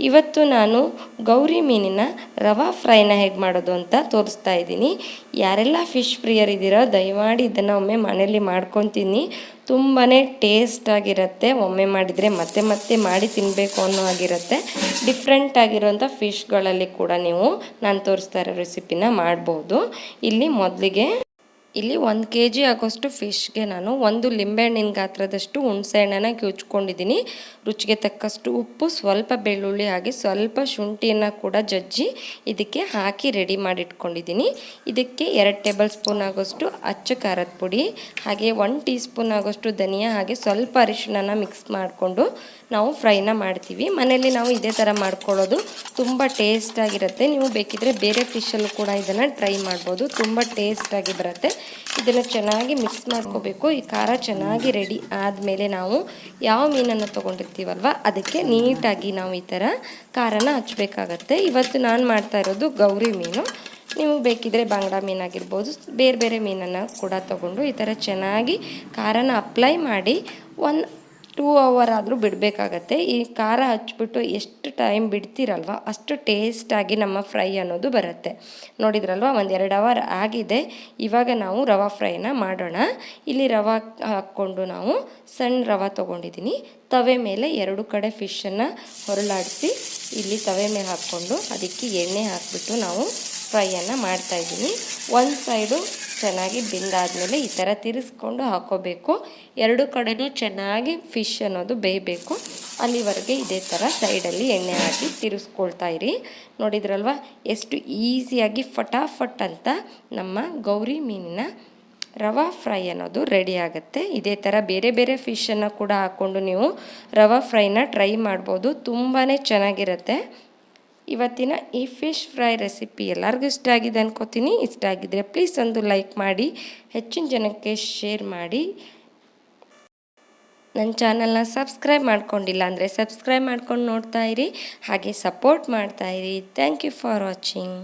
ಇವತ್ತು ನಾನು ಗೌರಿ ಮೀನಿನ ರವಾ ಫ್ರೈನ ಹೇಗೆ ಮಾಡೋದು ಅಂತ ತೋರಿಸ್ತಾ ಇದ್ದೀನಿ. ಯಾರೆಲ್ಲ ಫಿಶ್ ಪ್ರಿಯರಿದ್ದೀರೋ ದಯಮಾಡಿ ಇದನ್ನು ಒಮ್ಮೆ ಮನೆಯಲ್ಲಿ ಮಾಡ್ಕೊತೀನಿ. ತುಂಬಾ ಟೇಸ್ಟಾಗಿರುತ್ತೆ ಒಮ್ಮೆ ಮಾಡಿದರೆ ಮತ್ತೆ ಮತ್ತೆ ಮಾಡಿ ತಿನ್ನಬೇಕು ಅನ್ನೋ ಆಗಿರುತ್ತೆ ಡಿಫ್ರೆಂಟ್ ಆಗಿರೋಂಥ ಫಿಶ್ಗಳಲ್ಲಿ ಕೂಡ ನೀವು, ನಾನು ತೋರಿಸ್ತಾ ಇರೋ ರೆಸಿಪಿನ ಮಾಡ್ಬೋದು. ಇಲ್ಲಿ ಮೊದಲಿಗೆ ಇಲ್ಲಿ ಒಂದು ಕೆ ಜಿ ಆಗೋಷ್ಟು ಫಿಶ್ಗೆ ನಾನು ಒಂದು ಲಿಂಬೆಹಣ್ಣಿನ ಗಾತ್ರದಷ್ಟು ಹುಣಸೆಹಣ್ಣನ ಕಿವುಚ್ಕೊಂಡಿದ್ದೀನಿ ರುಚಿಗೆ ತಕ್ಕಷ್ಟು ಉಪ್ಪು, ಸ್ವಲ್ಪ ಬೆಳ್ಳುಳ್ಳಿ ಹಾಗೆ ಸ್ವಲ್ಪ ಶುಂಠಿಯನ್ನು ಕೂಡ ಜಜ್ಜಿ ಇದಕ್ಕೆ ಹಾಕಿ ರೆಡಿ ಮಾಡಿಟ್ಕೊಂಡಿದ್ದೀನಿ. ಇದಕ್ಕೆ ಎರಡು ಟೇಬಲ್ ಸ್ಪೂನ್ ಆಗೋಷ್ಟು ಅಚ್ಚ ಖಾರದ ಪುಡಿ, ಹಾಗೆ ಒನ್ ಟೀ ಸ್ಪೂನ್ ಆಗೋಷ್ಟು ಧನಿಯಾ ಹಾಗೆ ಸ್ವಲ್ಪ ಅರಿಶಿಣನ ಮಿಕ್ಸ್ ಮಾಡಿಕೊಂಡು ನಾವು ಫ್ರೈನ ಮಾಡ್ತೀವಿ. ಮನೆಯಲ್ಲಿ ನಾವು ಇದೇ ಥರ ಮಾಡ್ಕೊಳ್ಳೋದು ತುಂಬ ಟೇಸ್ಟಾಗಿರುತ್ತೆ ನೀವು ಬೇಕಿದ್ರೆ ಬೇರೆ ಫಿಶಲ್ಲೂ ಕೂಡ ಇದನ್ನು ಟ್ರೈ ಮಾಡ್ಬೋದು. ತುಂಬ ಟೇಸ್ಟಾಗಿ ಬರುತ್ತೆ. ಇದನ್ನು ಚೆನ್ನಾಗಿ ಮಿಕ್ಸ್ ಮಾಡ್ಕೋಬೇಕು. ಈ ಖಾರ ಚೆನ್ನಾಗಿ ರೆಡಿ ಆದಮೇಲೆ ನಾವು ಯಾವ ಮೀನನ್ನು ತೊಗೊಂಡಿರ್ತೀವಲ್ವ, ಅದಕ್ಕೆ ನೀಟಾಗಿ ನಾವು ಈ ಥರ ಖಾರನ ಹಚ್ಚಬೇಕಾಗತ್ತೆ ಇವತ್ತು ನಾನು ಮಾಡ್ತಾ ಇರೋದು ಗೌರಿ ಮೀನು. ನೀವು ಬೇಕಿದ್ರೆ ಬಾಂಗ್ಡಾ ಮೀನಾಗಿರ್ಬೋದು ಬೇರೆ ಬೇರೆ ಮೀನನ್ನು ಕೂಡ ತೊಗೊಂಡು ಈ ಥರ ಚೆನ್ನಾಗಿ ಖಾರನ ಅಪ್ಲೈ ಮಾಡಿ ಒನ್ ಟೂ ಅವರ್ ಆದರೂ ಬಿಡಬೇಕಾಗತ್ತೆ. ಈ ಖಾರ ಹಚ್ಬಿಟ್ಟು ಎಷ್ಟು ಟೈಮ್ ಬಿಡ್ತೀರಲ್ವ, ಅಷ್ಟು ಟೇಸ್ಟಾಗಿ ನಮ್ಮ ಫ್ರೈ ಅನ್ನೋದು ಬರುತ್ತೆ. ನೋಡಿದ್ರಲ್ವ, ಒಂದು ಎರಡು ಅವರ್ ಆಗಿದೆ. ಇವಾಗ ನಾವು ರವಾ ಫ್ರೈನ ಮಾಡೋಣ. ಇಲ್ಲಿ ರವಾ ಹಾಕ್ಕೊಂಡು ನಾವು ಸಣ್ಣ ರವಾ ತೊಗೊಂಡಿದ್ದೀನಿ ತವೆ ಮೇಲೆ ಎರಡು ಕಡೆ ಫಿಶನ್ನು ಹೊರಳಾಡಿಸಿ ಇಲ್ಲಿ ತವೆ ಮೇಲೆ ಹಾಕ್ಕೊಂಡು ಅದಕ್ಕೆ ಎಣ್ಣೆ ಹಾಕಿಬಿಟ್ಟು ನಾವು ಫ್ರೈಯನ್ನು ಮಾಡ್ತಾಯಿದ್ದೀನಿ ಒಂದು ಸೈಡು ಚೆನ್ನಾಗಿ ಬೆಂದಾದಮೇಲೆ ಈ ಥರ ತಿರ್ಸ್ಕೊಂಡು ಹಾಕೋಬೇಕು. ಎರಡು ಕಡೆಯೂ ಚೆನ್ನಾಗಿ ಫಿಶ್ ಅನ್ನೋದು ಬೇಯಬೇಕು. ಅಲ್ಲಿವರೆಗೆ ಇದೇ ಥರ ಸೈಡಲ್ಲಿ ಎಣ್ಣೆ ಹಾಕಿ ತಿರ್ಸ್ಕೊಳ್ತಾ ಇರಿ. ನೋಡಿದ್ರಲ್ವ? ಎಷ್ಟು ಈಸಿಯಾಗಿ ಫಟಾಫಟ್ ಅಂತ ನಮ್ಮ ಗೌರಿ ಮೀನಿನ ರವಾ ಫ್ರೈ ಅನ್ನೋದು ರೆಡಿ ಆಗುತ್ತೆ. ಇದೇ ಥರ ಬೇರೆ ಬೇರೆ ಫಿಶನ್ನು ಕೂಡ ಹಾಕ್ಕೊಂಡು ನೀವು ರವಾ ಫ್ರೈನ ಟ್ರೈ ಮಾಡ್ಬೋದು. ತುಂಬಾ ಚೆನ್ನಾಗಿರುತ್ತೆ. ಇವತ್ತಿನ ಈ ಫಿಶ್ ಫ್ರೈ ರೆಸಿಪಿ ಎಲ್ಲರಿಗೂ ಇಷ್ಟ ಆಗಿದೆ ಅನ್ಕೋತೀನಿ. ಇಷ್ಟ ಆಗಿದ್ರೆ ಪ್ಲೀಸ್ ಒಂದು ಲೈಕ್ ಮಾಡಿ, ಹೆಚ್ಚಿನ ಜನಕ್ಕೆ ಶೇರ್ ಮಾಡಿ. ನನ್ನ ಚಾನಲ್ನ ಸಬ್ಸ್ಕ್ರೈಬ್ ಮಾಡ್ಕೊಂಡಿಲ್ಲ ಅಂದರೆ ಸಬ್ಸ್ಕ್ರೈಬ್ ಮಾಡ್ಕೊಂಡು ನೋಡ್ತಾ ಇರಿ, ಹಾಗೆ ಸಪೋರ್ಟ್ ಮಾಡ್ತಾ ಇರಿ. Thank you for watching.